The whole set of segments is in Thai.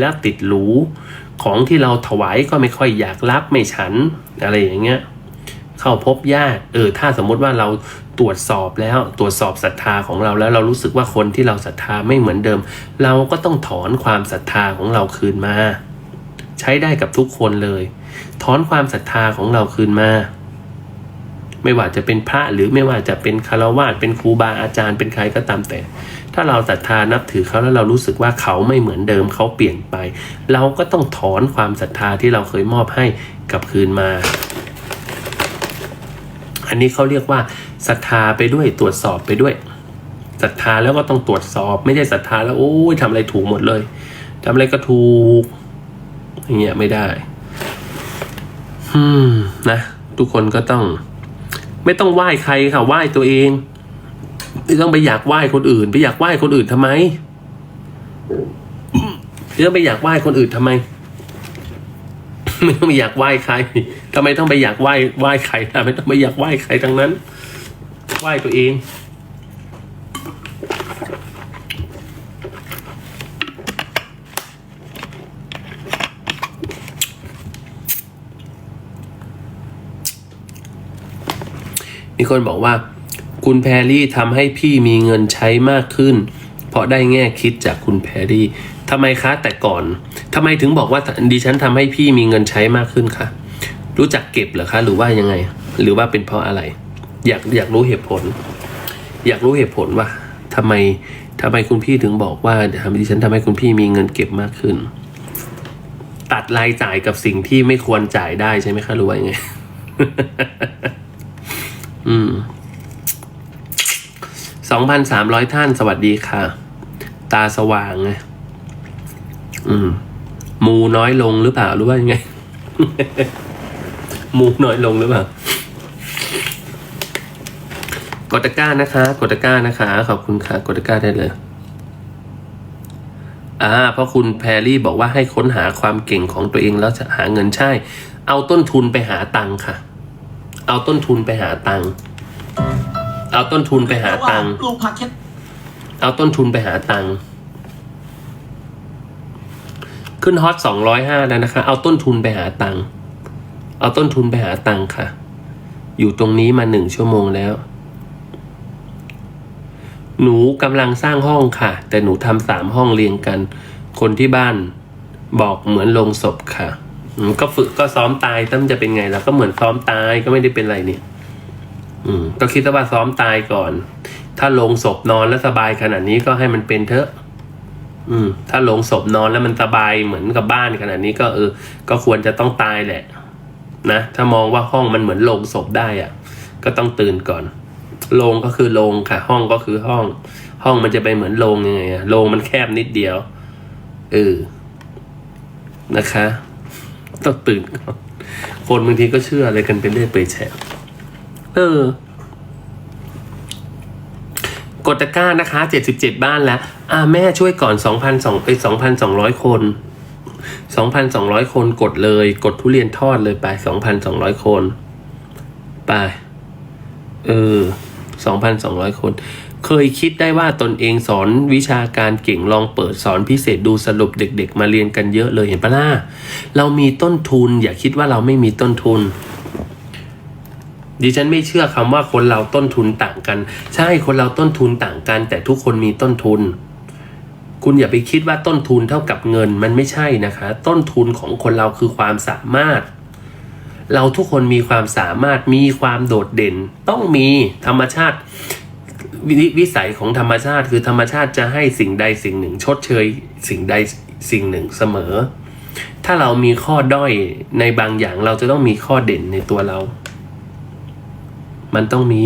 แล้วติดหรูของที่เราถวายก็ไม่ค่อยอยากรับไม่ฉันอะไรอย่างเงี้ยเข้าพบญาติเออถ้าสมมติว่าเราตรวจสอบแล้วตรวจสอบศรัทธาของเราแล้วเรารู้สึกว่าคนที่เราศรัทธาไม่เหมือนเดิม เราก็ต้องถอนความศรัทธาของเราคืนมา ใช้ได้กับทุกคนเลย ถอนความศรัทธาของเราคืนมา ไม่ว่าจะเป็นพระหรือไม่ว่าจะเป็นคารวาสเป็นครูบาอาจารย์เป็นใครก็ตามแต่ ถ้าเราศรัทธานับถือเขาแล้วเรารู้สึกว่าเขาไม่เหมือนเดิมเขาเปลี่ยนไป เราก็ต้องถอนความศรัทธาที่เราเคยมอบให้กลับคืนมา อันนี้เขาเรียกว่าศรัทธาไปด้วยตรวจสอบไปด้วยศรัทธาแล้วก็ต้องตรวจสอบ ไม่ใช่ศรัทธาแล้วโอ้ยทำอะไรถูกหมดเลยทำอะไรก็ถูกอย่างเงี้ยไม่ได้อืมนะ ทุกคนก็ต้อง ไม่ต้องไหว้ใครค่ะไหว้ตัวเอง ต้องไปอยากไหว้คนอื่น ไปอยากไหว้คนอื่นทำไมไม่ต้องไปอยากไหว้คนอื่นทำไม ไม่ต้องไปอยากไหว้ใครทำไมต้องไปอยากไหว้ไหว้ใครล่ะไม่ต้องไปอยากไหว้ใครทั้งนั้น ไหว้ตัวเอง มีคนบอกว่า คุณแพรรี่ทำให้พี่มีเงินใช้มากขึ้น เพราะได้แง่คิดจากคุณแพรรี่ทำไมคะแต่ก่อนทำไมถึงบอกว่าดิฉันทำให้พี่มีเงินใช้มากขึ้นคะรู้จักเก็บเหรอคะ หรือว่ายังไง หรือว่าเป็นเพราะอะไร อยากอยากรู้เหตุผล อยากรู้เหตุผลว่าทำไมทำไมคุณพี่ถึงบอกว่าทำดิฉันทำให้คุณพี่มีเงินเก็บมากขึ้น ตัดรายจ่ายกับสิ่งที่ไม่ควรจ่ายได้ใช่ไหมคะหรือว่ายังไง อืม สองพันสามร้อยท่านสวัสดีค่ะ ตาสว่างไงอืม มูน้อยลงหรือเปล่าหรือว่ายังไง มูน้อยลงหรือเปล่ากดตะกร้านะคะ กดตะกร้านะคะ ขอบคุณค่ะ กดตะกร้าได้เลยอ่าเพราะคุณแพรรี่บอกว่าให้ค้นหาความเก่งของตัวเองแล้วจะหาเงินใช่ เอาต้นทุนไปหาตังค์ค่ะ เอาต้นทุนไปหาตังค์ เอาต้นทุนไปหาตังค์ปลูกผักแค่เอาต้นทุนไปหาตังค์ขึ้นฮอตสองร้อยห้าแล้วนะคะ เอาต้นทุนไปหาตังค์เอาต้นทุนไปหาตังค์ค่ะ อยู่ตรงนี้มาหนึ่งชั่วโมงแล้ว หนูกำลังสร้างห้องค่ะ แต่หนูทำสามห้องเรียงกัน คนที่บ้านบอกเหมือนลงศพค่ะอืมก็ฝึกก็ซ้อมตายตั้มนจะเป็นไงล่ะก็เหมือนซ้อมตายก็ไม่ได้เป็นไรนี่ อืมก็คิดว่าซ้อมตายก่อน ถ้าลงศพนอนแล้วสบายขนาดนี้ก็ให้มันเป็นเถอะ อืม ถ้าลงศพนอนแล้วมันสบายเหมือนกับบ้านขนาดนี้ก็เออ ก็ควรจะต้องตายแหละ นะถ้ามองว่าห้องมันเหมือนโลงศพได้อะก็ต้องตื่นก่อนโลงก็คือโลงค่ะ ห้องก็คือห้อง ห้องมันจะไปเหมือนโลงยังไงอะโลงมันแคบนิดเดียวเออนะคะต้องตื่นก่อนคนบางทีก็เชื่ออะไรกันเป็นเรื่อยเปื่อยแฉะ เออ กดตะกร้านะคะเจ็ดสิบเจ็ดบ้านแล้ว อ่าแม่ช่วยก่อนสองพันสองไปสองพันสองร้อยคนสองพันสองร้อยคนกดเลย กดทุเรียนทอดเลยไปสองพันสองร้อยคน ไป เออสองพันสองร้อยคน เคยคิดได้ว่าตนเองสอนวิชาการเก่งลองเปิดสอนพิเศษดูสรุปเด็ก ๆ มาเรียนกันเยอะเลยเห็นปะล่ะเรามีต้นทุน อย่าคิดว่าเราไม่มีต้นทุน ดิฉันไม่เชื่อคำว่าคนเราต้นทุนต่างกัน ใช่คนเราต้นทุนต่างกัน แต่ทุกคนมีต้นทุน คุณอย่าไปคิดว่าต้นทุนเท่ากับเงินมันไม่ใช่นะคะ ต้นทุนของคนเราคือความสามารถ เราทุกคนมีความสามารถมีความโดดเด่น ต้องมีธรรมชาติววิสัยของธรรมชาติ คือธรรมชาติจะให้สิ่งใดสิ่งหนึ่ง ชดเชย สิ่งใดสิ่งหนึ่งเสมอ ถ้าเรามีข้อด้อยในบางอย่างเราจะต้องมีข้อเด่นในตัวเรา มันต้องมี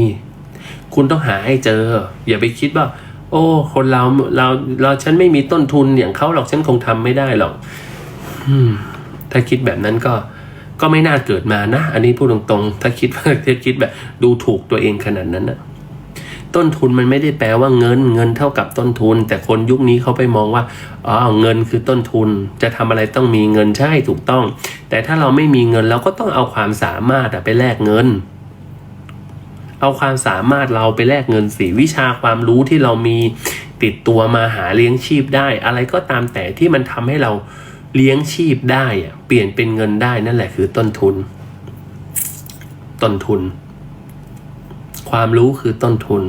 คุณต้องหาให้เจอ อย่าไปคิดว่า โอ้ คนเราเราเราฉันไม่มีต้นทุนอย่างเขาหรอกฉันคงทำไม่ได้หรอกถ้าคิดแบบนั้นก็ ก็ไม่น่าเกิดมานะ อันนี้พูดตรงๆ ถ้าคิดว่าถ้าคิดแบบ ดูถูกตัวเองขนาดนั้นนะต้นทุนมันไม่ได้แปลว่าเงิน เงินเท่ากับต้นทุน แต่คนยุคนี้เขาไปมองว่าอ๋อเงินคือต้นทุน จะทำอะไรต้องมีเงินใช่ถูกต้อง แต่ถ้าเราไม่มีเงินเราก็ต้องเอาความสามารถไปแลกเงิน เอาความสามารถเราไปแลกเงินสิวิชาความรู้ที่เรามีติดตัวมาหาเลี้ยงชีพได้ อะไรก็ตามแต่ที่มันทำให้เราเลี้ยงชีพได้เปลี่ยนเป็นเงินได้นั่นแหละคือต้นทุน ต้นทุน ความรู้คือต้นทุน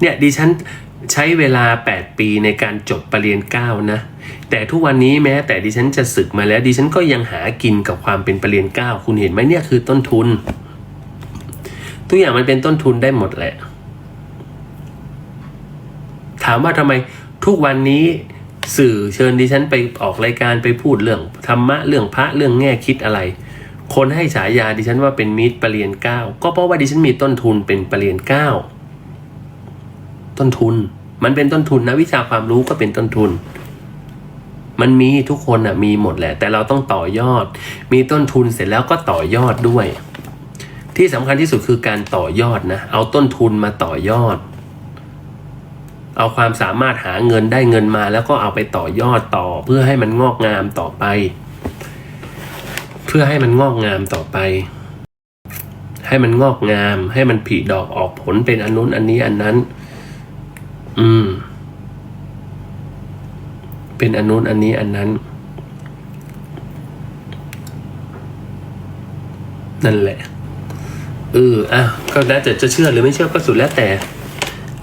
เนี่ยดิฉันใช้เวลา 8 ปีในการจบปรริญญาเก้านะ แต่ทุกวันนี้แม้แต่ดิฉันจะศึกมาแล้วดิฉันก็ยังหากินกับความเป็นปรริญญาเก้าคุณเห็นไหมเนี่ยคือต้นทุน ทุกอย่างมันเป็นต้นทุนได้หมดแหละ ถามว่าทำไมทุกวันนี้สื่อเชิญดิฉันไปออกรายการไปพูดเรื่องธรรมะเรื่องพระเรื่องแง่คิดอะไร คนให้ฉายาดิฉันว่าเป็นมิตรปรริญญาเก้าก็เพราะว่าดิฉันมีต้นทุนเป็นปรริญญาเก้าต้นทุน มันเป็นต้นทุนนะวิชาความรู้ก็เป็นต้นทุน มันมีทุกคนอะมีหมดแหละ แต่เราต้องต่อยอด มีต้นทุนเสร็จแล้วก็ต่อยอดด้วย ที่สำคัญที่สุดคือการต่อยอดนะ เอาต้นทุนมาต่อยอด เอาความสามารถหาเงินได้เงินมา แล้วก็เอาไปต่อยอดต่อเพื่อให้มันงอกงามต่อไป เพื่อให้มันงอกงามต่อไป ให้มันงอกงาม ให้มันผลิดอกออกผลเป็นอันนู้นอันนี้อันนั้น อืม เป็นอันนู้นอันนี้อันนั้นนั่นแหละ เอออะก็แล้วแต่จะเชื่อหรือไม่เชื่อก็สุดแล้วแต่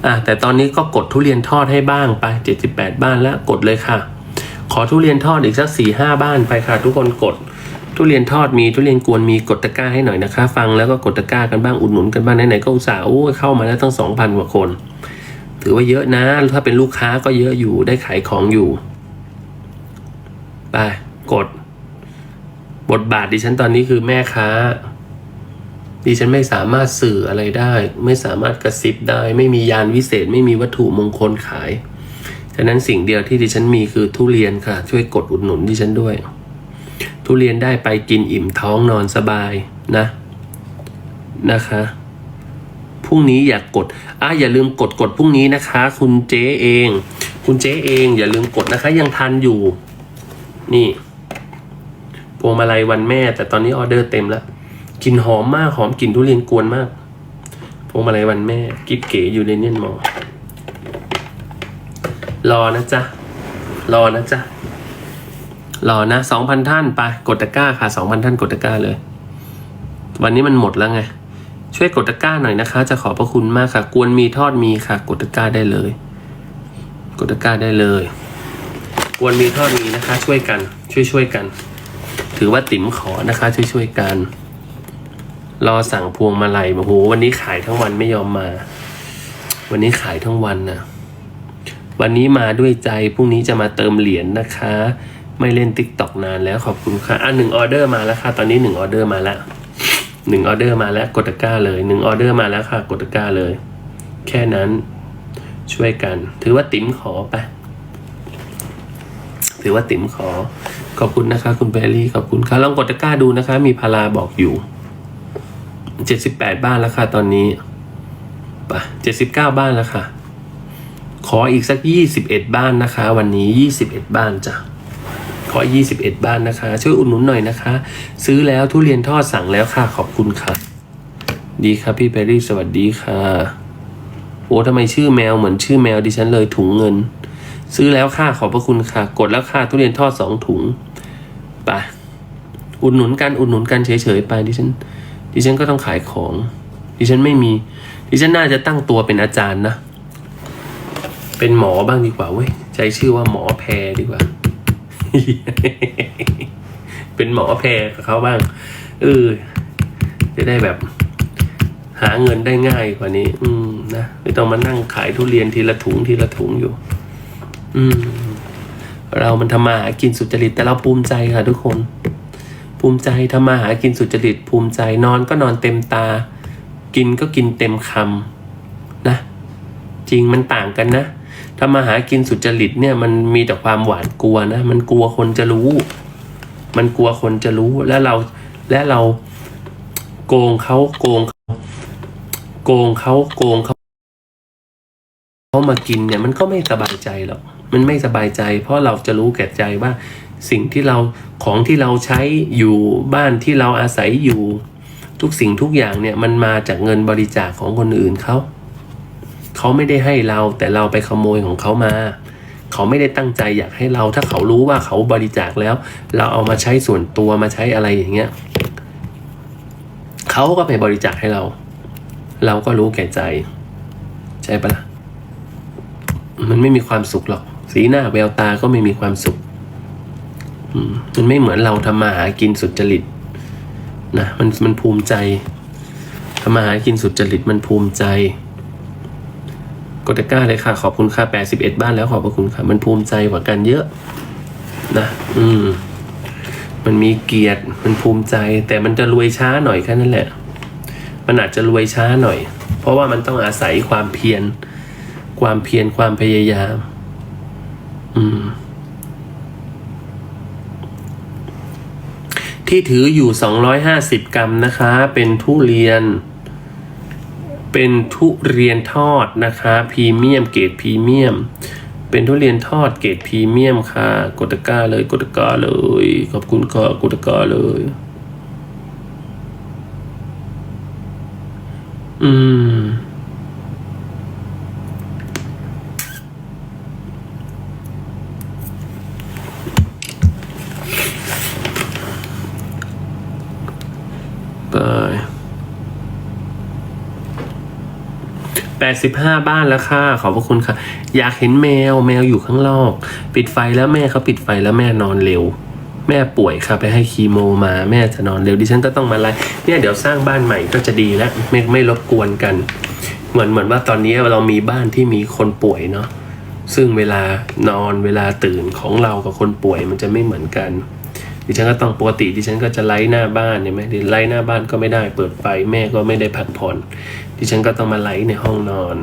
อะแต่ตอนนี้ก็กดทุเรียนทอดให้บ้างไปเจ็ดสิบแปดบ้านแล้วกดเลยค่ะ ขอทุเรียนทอดอีกสักสี่ห้าบ้านไปค่ะ ทุกคนกดทุเรียนทอดมีทุเรียนกวนมีกดตะกร้าให้หน่อยนะคะ ฟังแล้วก็กดตะกร้ากันบ้างอุดหนุนกันบ้างไหนๆก็อุตส่าห์โอ้เข้ามาแล้วตั้งสองพันกว่าคน ถือว่าเยอะนะ ถ้าเป็นลูกค้าก็เยอะอยู่ได้ขายของอยู่ไปกด บทบาทดิฉันตอนนี้คือแม่ค้า ดิฉันไม่สามารถสื่ออะไรได้ ไม่สามารถกระซิบได้ ไม่มียานวิเศษ ไม่มีวัตถุมงคลขาย ฉะนั้นสิ่งเดียวที่ดิฉันมีคือทุเรียนค่ะ ช่วยกดอุดหนุนดิฉันด้วย ทุเรียนได้ไปกินอิ่มท้องนอนสบายนะ นะคะพรุ่งนี้อยากกดอะอย่าลืมกดกดพรุ่งนี้นะคะ คุณเจ๊เอง คุณเจ๊เอง อย่าลืมกดนะคะ ยังทันอยู่ นี่พวงมาลัยวันแม่ แต่ตอนนี้ออเดอร์เต็มแล้ว กลิ่นหอมมากหอมกลิ่นทุเรียนกวนมากพวงมาลัยวันแม่กิ๊บเก๋อยู่ในเนียนมอรอนะจ๊ะ รอนะจ๊ะ รอนะสองพันท่านไปกดตะกร้าค่ะสองพันท่านกดตะกร้าเลย วันนี้มันหมดแล้วไง ช่วยกดตะกร้าหน่อยนะคะ จะขอบพระคุณมากค่ะ กวนมีทอดมีค่ะ กดตะกร้าได้เลย กดตะกร้าได้เลยกวนมีทอดมีนะคะ ช่วยกัน ช่วยช่วยกัน ถือว่าติ๋มขอนะคะ ช่วยช่วยกัน รอสั่งพวงมาลัยโอ้โหวันนี้ขายทั้งวันไม่ยอมมา วันนี้ขายทั้งวันนะวันนี้มาด้วยใจพรุ่งนี้จะมาเติมเหรียญนะคะ ไม่เล่นติ๊กตอกนานแล้วขอบคุณค่ะอะหนึ่งออเดอร์มาแล้วค่ะ ตอนนี้หนึ่งออเดอร์มาแล้วหนึ่งออเดอร์มาแล้วกดตะกร้าเลยหนึ่งออเดอร์มาแล้วค่ะ กดตะกร้าเลย แค่นั้นช่วยกัน ถือว่าติ๋มขอไปถือว่าติ๋มขอ ขอบคุณนะคะ คุณเบลลี่ขอบคุณค่ะลองกดตะกร้าดูนะคะ มีพาราบอกอยู่ เจ็ดสิบแปดบ้านแล้วค่ะตอนนี้ไปเจ็ดสิบเก้าบ้านแล้วค่ะ ขออีกสักยี่สิบเอ็ดบ้านนะคะ วันนี้ยี่สิบเอ็ดบ้านจ้ะขอ21บ้านนะคะ ช่วยอุดหนุนหน่อยนะคะ ซื้อแล้วทุเรียนทอดสั่งแล้วค่ะ ขอบคุณค่ะ ดีครับพี่เบรรี่สวัสดีค่ะโอ้ทำไมชื่อแมวเหมือนชื่อแมวดิฉันเลยถุงเงิน ซื้อแล้วค่ะขอบพระคุณค่ะ กดแล้วค่ะทุเรียนทอดสองถุงไปอุดหนุนกันอุดหนุนกันเฉยๆไปดิฉัน ดิฉันก็ต้องขายของ ดิฉันไม่มี ดิฉันน่าจะตั้งตัวเป็นอาจารย์นะ เป็นหมอบ้างดีกว่าเว้ยใช้ชื่อว่าหมอแพรดีกว่า เป็นหมอแพรกับเขาบ้างเออจะได้แบบ หาเงินได้ง่ายกว่านี้ อืมนะไม่ต้องมานั่งขายทุเรียนทีละถุงทีละถุงอยู่ อืม เรามันทำมาหากินสุจริตแต่เราภูมิใจค่ะทุกคน ภูมิใจทำมาหากินสุจริต ภูมิใจนอนก็นอนเต็มตา กินก็กินเต็มคำนะ จริงมันต่างกันนะทำมาหากินสุจริตเนี่ยมันมีแต่ความหวาดกลัวนะ มันกลัวคนจะรู้ มันกลัวคนจะรู้และเราและเราโกงเขาโกงเขาโกงเขาโกงเขาเขามากินเนี่ยมันก็ไม่สบายใจหรอกมันไม่สบายใจ เพราะเราจะรู้แก่ใจว่า สิ่งที่เราของที่เราใช้อยู่บ้านที่เราอาศัยอยู่ ทุกสิ่งทุกอย่างเนี่ยมันมาจากเงินบริจาคของคนอื่นเขาเขาไม่ได้ให้เราแต่เราไปขโมยของเขามา เขาไม่ได้ตั้งใจอยากให้เรา ถ้าเขารู้ว่าเขาบริจาคแล้ว เราเอามาใช้ส่วนตัวมาใช้อะไรอย่างเงี้ยเขาก็ไปบริจาคให้เรา เราก็รู้แก่ใจ ใช่ปะล่ะมันไม่มีความสุขหรอก สีหน้าแววตาก็ไม่มีความสุข มันไม่เหมือนเราทำมาหากินสุจริตนะมันมันภูมิใจทำมาหากินสุจริตมันภูมิใจกดตะก้าเลยค่ะ ขอบคุณค่ะแปดสิบเอ็ดบ้านแล้วขอบพระคุณค่ะ มันภูมิใจกว่ากันเยอะ นะ อืม มันมีเกียรติมันภูมิใจ แต่มันจะรวยช้าหน่อยแค่นั้นแหละ มันอาจจะรวยช้าหน่อย เพราะว่ามันต้องอาศัยความเพียรความเพียรความพยายาม อืม ที่ถืออยู่ 250 กรัมนะคะ เป็นทุเรียน เป็นทุเรียนทอดนะคะพรีเมียมเกรดพรีเมียม เป็นทุเรียนทอดเกรดพรีเมียมค่ะ กดตะกร้าเลยกดตะกร้าเลย ขอบคุณค่ะกดตะกร้าเลย อืม 85 บ้านแล้วค่ะ ขอบพระคุณค่ะ อยากเห็นแมวแมวอยู่ข้างนอก ปิดไฟแล้วแม่เขาปิดไฟแล้วแม่นอนเร็ว แม่ป่วยค่ะไปให้คีโมมาแม่จะนอนเร็วดิฉันก็ต้องมาไล่เนี่ยเดี๋ยวสร้างบ้านใหม่ก็จะดีแล้วไม่ไม่รบกวนกัน เหมือนเหมือนว่าตอนนี้เรามีบ้านที่มีคนป่วยเนาะซึ่งเวลานอนเวลาตื่นของเรากับคนป่วยมันจะไม่เหมือนกัน ดิฉันก็ต้องปกติดิฉันก็จะไล่หน้าบ้านเนี่ยไหมดิไล่หน้าบ้านก็ไม่ได้เปิดไฟแม่ก็ไม่ได้พักผ่อนดิฉันก็ต้องมาไล่ในห้องนอน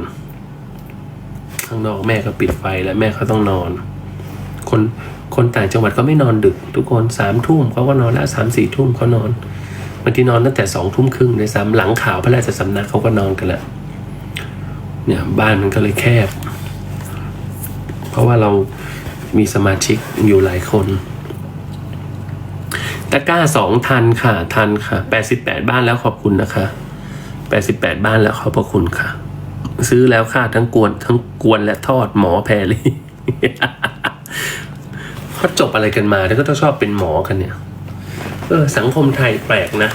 ข้างนอกแม่ก็ปิดไฟแล้วแม่เขาต้องนอน คนคนต่างจังหวัดก็ไม่นอนดึก ทุกคนสามทุ่มเขาก็นอนแล้วสามสี่ทุ่มเขานอนบางทีนอนตั้งแต่สองทุ่มครึ่งในซ้ำหลังข่าวพระราชสำนักเขาก็นอนกันแล้วเนี่ยบ้านมันก็เลยแคบ เพราะว่าเรามีสมาชิกอยู่หลายคน ตะก้าสองทันค่ะ ทันค่ะแปดสิบแปดบ้านแล้วขอบคุณนะคะแปดสิบแปดบ้านแล้วขอบพระคุณค่ะ ซื้อแล้วค่ะทั้งกวนทั้งกวนและทอดหมอแพรลี่เขาจบอะไรกันมาแล้วก็ต้องชอบเป็นหมอกันเนี่ย เออ สังคมไทยแปลกนะ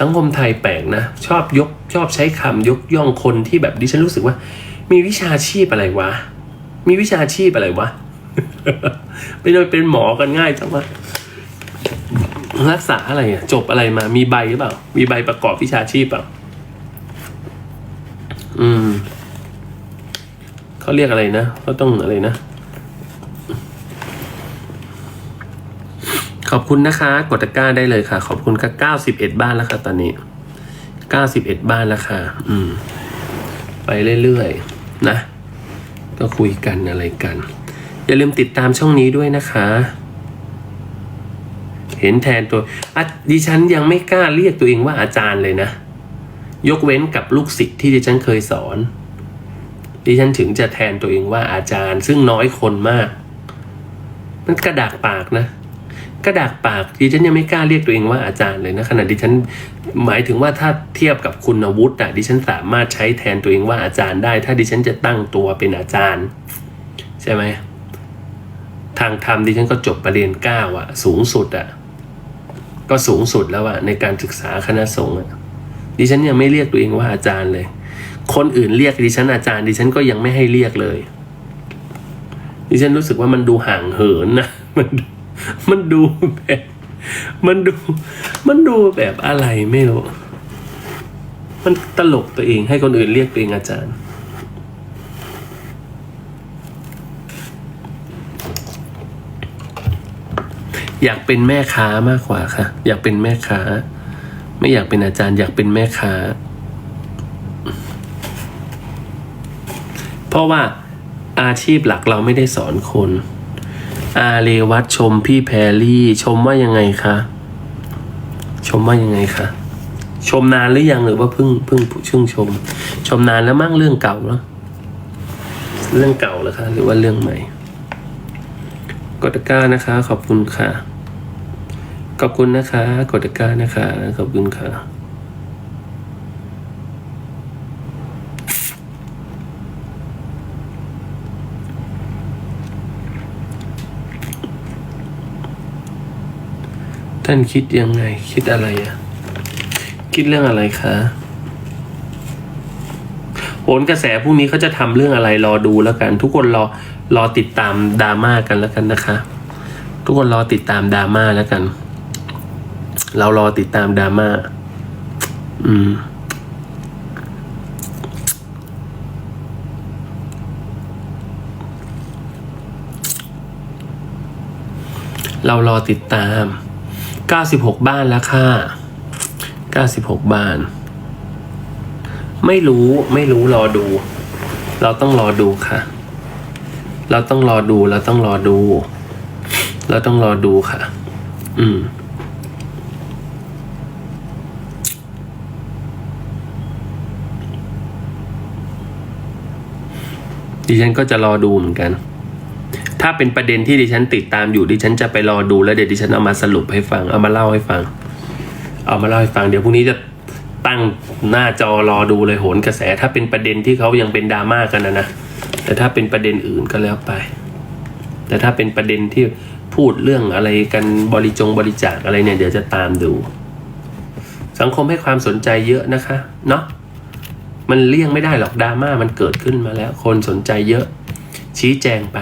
สังคมไทยแปลกนะ ชอบยกชอบใช้คำยกย่องคนที่แบบดิฉันรู้สึกว่า มีวิชาชีพอะไรวะ มีวิชาชีพอะไรวะไปเลยเป็นหมอกันง่ายจังวะ รักษาอะไรอะจบอะไรมา มีใบหรือเปล่า มีใบประกอบวิชาชีพเปล่า อืมเขาเรียกอะไรนะเขาต้องอะไรนะ ขอบคุณนะคะ กดตะกร้าได้เลยค่ะ ขอบคุณค่ะเก้าสิบเอ็ดบ้านแล้วค่ะ ตอนนี้เก้าสิบเอ็ดบ้านแล้วค่ะ อืม ไปเรื่อยๆนะ ก็คุยกันอะไรกัน อย่าลืมติดตามช่องนี้ด้วยนะคะ เห็นแทนตัวดิฉันยังไม่กล้าเรียกตัวเองว่าอาจารย์เลยนะ ยกเว้นกับลูกศิษย์ที่ดิฉันเคยสอน ดิฉันถึงจะแทนตัวเองว่าอาจารย์ ซึ่งน้อยคนมาก มันกระดากปากนะกระดากปากดิฉันยังไม่กล้าเรียกตัวเองว่าอาจารย์เลยนะขณะดิฉันหมายถึงว่าถ้าเทียบกับคุณวุฒิอะดิฉันสามารถใช้แทนตัวเองว่าอาจารย์ได้ ถ้าดิฉันจะตั้งตัวเป็นอาจารย์ ใช่ไหมทางธรรมดิฉันก็จบประเรียนเก้าอะสูงสุดอะ ก็สูงสุดแล้วอะในการศึกษาคณะสงฆ์ดิฉันยังไม่เรียกตัวเองว่าอาจารย์เลย คนอื่นเรียกดิฉันอาจารย์ ดิฉันก็ยังไม่ให้เรียกเลย ดิฉันรู้สึกว่ามันดูห่างเหินนะมันดูมันดูแบบมันดู มันดูแบบอะไรไม่รู้ มันตลกตัวเองให้คนอื่นเรียกตัวเองอาจารย์ อยากเป็นแม่ค้ามากกว่าค่ะ อยากเป็นแม่ค้า ไม่อยากเป็นอาจารย์ อยากเป็นแม่ค้า เพราะว่าอาชีพหลักเราไม่ได้สอนคน อาเรวัตชมพี่แพรลี่ชมว่ายังไงคะชมว่ายังไงคะชมนานหรือยังหรือว่าเพิ่งเพิ่งชื่นชม ชมนานแล้วมั่งเรื่องเก่าแล้วเรื่องเก่าเหรอคะหรือว่าเรื่องใหม่กดตะกร้านะคะ ขอบคุณค่ะ ขอบคุณนะคะกดกานะคะ ขอบคุณค่ะ ท่านคิดยังไง คิดอะไรอะคิดเรื่องอะไรคะโหนกระแสพรุ่งนี้เขาจะทำเรื่องอะไรรอดูแล้วกัน ทุกคนรอรอติดตามดราม่ากันแล้วกันนะคะ ทุกคนรอติดตามดราม่าแล้วกัน เรารอติดตามดราม่า อืม เรารอติดตาม 96 บ้านแล้วค่ะ 96 บ้าน ไม่รู้ไม่รู้รอดู เราต้องรอดูค่ะ เราต้องรอดู เราต้องรอดู เราต้องรอดูค่ะ อืม ดิฉันก็จะรอดูเหมือนกัน ถ้าเป็นประเด็นที่ดิฉันติดตามอยู่ดิฉันจะไปรอดูแล้วเดี๋ยวดิฉันเอามาสรุปให้ฟัง เอามาเล่าให้ฟัง เอามาเล่าให้ฟัง เดี๋ยวพรุ่งนี้จะตั้งหน้าจอรอดูเลยโหนกระแส ถ้าเป็นประเด็นที่เขายังเป็นดราม่ากันนะนะแต่ถ้าเป็นประเด็นอื่นก็แล้วไป แต่ถ้าเป็นประเด็นที่พูดเรื่องอะไรกันบริจงบริจาคอะไรเนี่ยเดี๋ยวจะตามดู สังคมให้ความสนใจเยอะนะคะ เนาะ มันเลี่ยงไม่ได้หรอกดราม่ามันเกิดขึ้นมาแล้ว คนสนใจเยอะ ชี้แจงไป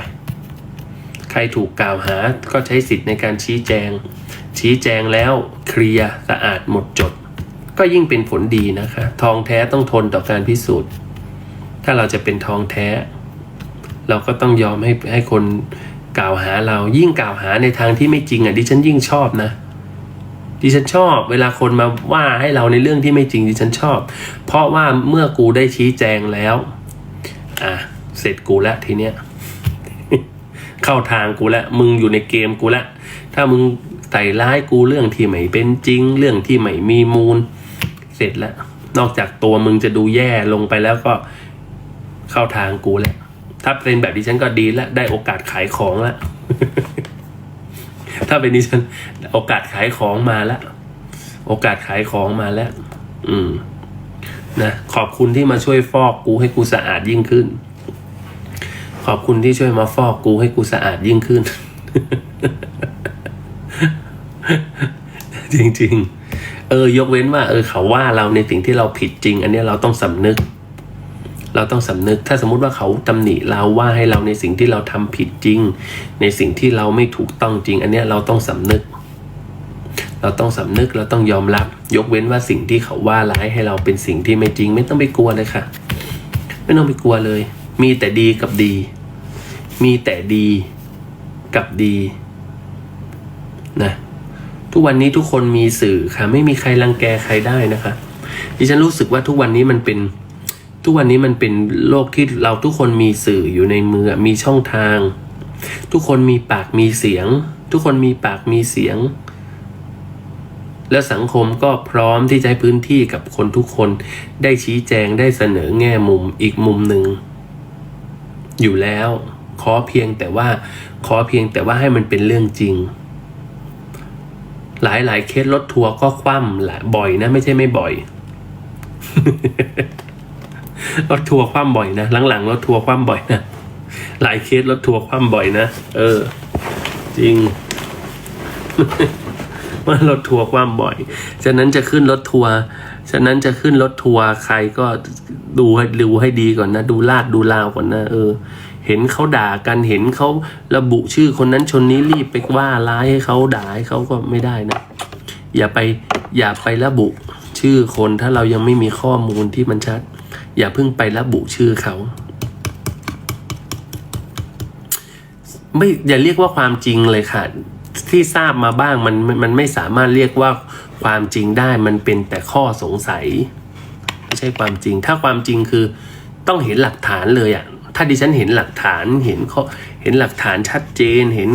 ใครถูกกล่าวหาก็ใช้สิทธิ์ในการชี้แจง ชี้แจงแล้วเคลียร์สะอาดหมดจด ก็ยิ่งเป็นผลดีนะคะ ทองแท้ต้องทนต่อการพิสูจน์ ถ้าเราจะเป็นทองแท้ เราก็ต้องยอมให้ให้คนกล่าวหาเรายิ่งกล่าวหาในทางที่ไม่จริงอะดิฉันยิ่งชอบนะ ดิฉันชอบเวลาคนมาว่าให้เราในเรื่องที่ไม่จริงดิฉันชอบ เพราะว่าเมื่อกูได้ชี้แจงแล้ว อะเสร็จกูล้วทีเนี้ยเข้าทางกูล้วมึงอยู่ในเกมกูล้วถ้ามึงใส่ร้ายกูเรื่องที่ไม่เป็นจริง เรื่องที่ไม่มีมูล เสร็จแล้ว นอกจากตัวมึงจะดูแย่ลงไปแล้วก็เข้าทางกูแล้วถ้าเป็นแบบดิฉันก็ดีแล้วได้โอกาสขายของแล้ว ถ้าเป็นดิฉันโอกาสขายของมาแล้ว โอกาสขายของมาแล้ว อืม นะขอบคุณที่มาช่วยฟอกกูให้กูสะอาดยิ่งขึ้น ขอบคุณที่ช่วยมาฟอกกูให้กูสะอาดยิ่งขึ้น จริง ๆ เออ ยกเว้นว่า เออเขาว่าเราในสิ่งที่เราผิดจริง อันนี้เราต้องสำนึก เราต้องสำนึกถ้าสมมุติว่าเขาตำหนิเราว่าให้เราในสิ่งที่เราทำผิดจริง ในสิ่งที่เราไม่ถูกต้องจริง อันเนี้ยเราต้องสำนึก เราต้องสำนึกเราต้องยอมรับ ยกเว้นว่าสิ่งที่เขาว่าร้ายให้เราเป็นสิ่งที่ไม่จริง ไม่ต้องไปกลัวเลยค่ะ ไม่ต้องไปกลัวเลย มีแต่ดีกับดี มีแต่ดีกับดีนะทุกวันนี้ทุกคนมีสื่อค่ะ ไม่มีใครรังแกใครได้นะคะดิฉันรู้สึกว่าทุกวันนี้มันเป็น ทุกวันนี้มันเป็นโลกที่เราทุกคนมีสื่ออยู่ในมือมีช่องทาง ทุกคนมีปากมีเสียง ทุกคนมีปากมีเสียง แล้วสังคมก็พร้อมที่จะให้พื้นที่กับคนทุกคนได้ชี้แจงได้เสนอแง่มุมอีกมุมหนึ่ง อยู่แล้ว ขอเพียงแต่ว่า ขอเพียงแต่ว่าให้มันเป็นเรื่องจริง หลายๆเคสรถทัวร์ก็คว่ำหลายบ่อยนะ ไม่ใช่ไม่บ่อย รถทัวร์คว่ำบ่อยนะ หลังๆรถทัวร์คว่ำบ่อยนะหลายเคสรถทัวร์คว่ำบ่อยนะเออ จริงว่ารถทัวร์ความบ่อย ฉะนั้นจะขึ้นรถทัวร์ ฉะนั้นจะขึ้นรถทัวร์ใครก็ดูให้ดูให้ดีก่อนนะ ดูลาดดูลาวก่อนนะ เออ เห็นเขาด่ากัน เห็นเขาระบุชื่อคนนั้นชนนี้รีบไปว่าร้ายให้เขาด่าให้เขาก็ไม่ได้นะ อย่าไปอย่าไประบุชื่อคนถ้าเรายังไม่มีข้อมูลที่มันชัด อย่าเพิ่งไประบุชื่อเขาไม่อย่าเรียกว่าความจริงเลยค่ะ ที่ทราบมาบ้างมันมันไม่สามารถเรียกว่าความจริงได้มันเป็นแต่ข้อสงสัย ไม่ใช่ความจริง ถ้าความจริงคือต้องเห็นหลักฐานเลยอะถ้าดิฉันเห็นหลักฐานเห็นข้อเห็นหลักฐานชัดเจนเห็น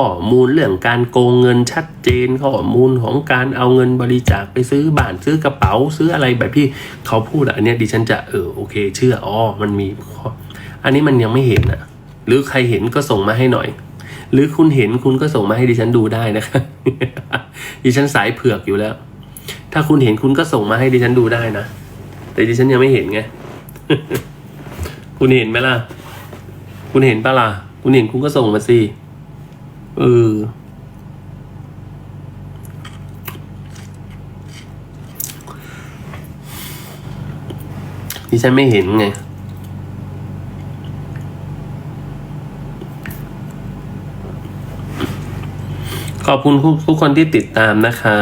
ข้อมูลเรื่องการโกงเงินชัดเจน ข้อมูลของการเอาเงินบริจาคไปซื้อบ้านซื้อกระเป๋าซื้ออะไรแบบที่เขาพูดอันเนี้ยดิฉันจะเออโอเค เชื่ออ๋อมันมีออันนี้มันยังไม่เห็นอะหรือใครเห็นก็ส่งมาให้หน่อย หรือคุณเห็นคุณก็ส่งมาให้ดิฉันดูได้นะครับดิฉันสายเผือกอยู่แล้ว ถ้าคุณเห็นคุณก็ส่งมาให้ดิฉันดูได้นะแต่ดิฉันยังไม่เห็นไงคุณเห็นไหมล่ะ คุณเห็นปะล่ะ คุณเห็นคุณก็ส่งมาสิ เอที่ฉันไม่เห็นไง ขอบคุณทุกคนที่ติดตามนะคะ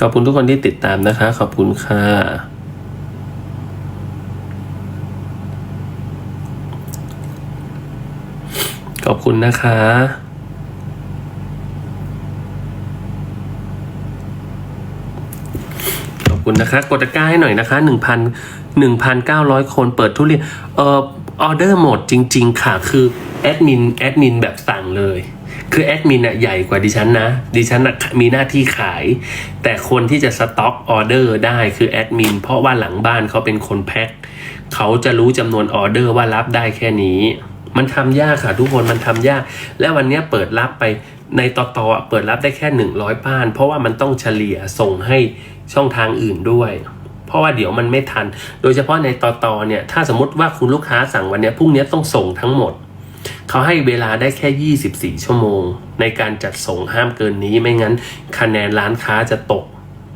ขอบคุณทุกคนที่ติดตามนะคะ ขอบคุณค่ะ ขอบคุณนะคะ ขอบคุณนะคะ กดตะกร้าให้หน่อยนะคะหนึ่งพันหนึ่งพันเก้าร้อยคนเปิดทุเรียนเอ่อออเดอร์หมดจริง ๆ ค่ะ คือแอดมินแอดมินแบบสั่งเลย คือแอดมินอะใหญ่กว่าดิฉันนะ ดิฉันอะมีหน้าที่ขาย แต่คนที่จะสต็อกออเดอร์ได้คือแอดมินเพราะว่าหลังบ้านเขาเป็นคนแพ็คเขาจะรู้จำนวนออเดอร์ว่ารับได้แค่นี้ มันทำยากค่ะทุกคนมันทำยาก และวันนี้เปิดรับไปในต่อต่อเปิดรับได้แค่หนึ่งร้อยบ้าน เพราะว่ามันต้องเฉลี่ยส่งให้ช่องทางอื่นด้วย เพราะว่าเดี๋ยวมันไม่ทัน โดยเฉพาะในต่อต่อเนี่ยถ้าสมมติว่าคุณลูกค้าสั่งวันนี้พรุ่งนี้ต้องส่งทั้งหมด เขาให้เวลาได้แค่ 24 ชั่วโมง ในการจัดส่งห้ามเกินนี้ไม่งั้น คะแนนร้านค้าจะตก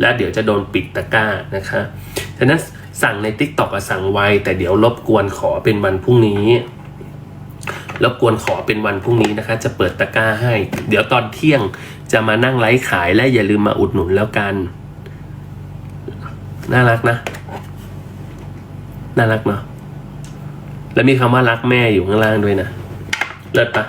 และเดี๋ยวจะโดนปิดตะกร้านะคะฉะนั้นสั่งใน t ิ k t o k อะสั่งไวแต่เดี๋ยวรบกวนขอเป็นวันพรุ่งนี้ รบกวนขอเป็นวันพรุ่งนี้นะคะ จะเปิดตะกร้าให้ เดี๋ยวตอนเที่ยงจะมานั่งไลฟ์ขายและอย่าลืมมาอุดหนุนแล้วกัน น่ารักนะ น่ารักเนาะแล้วมีคำว่ารักแม่อยู่ข้างล่างด้วยนะ เลิศปะ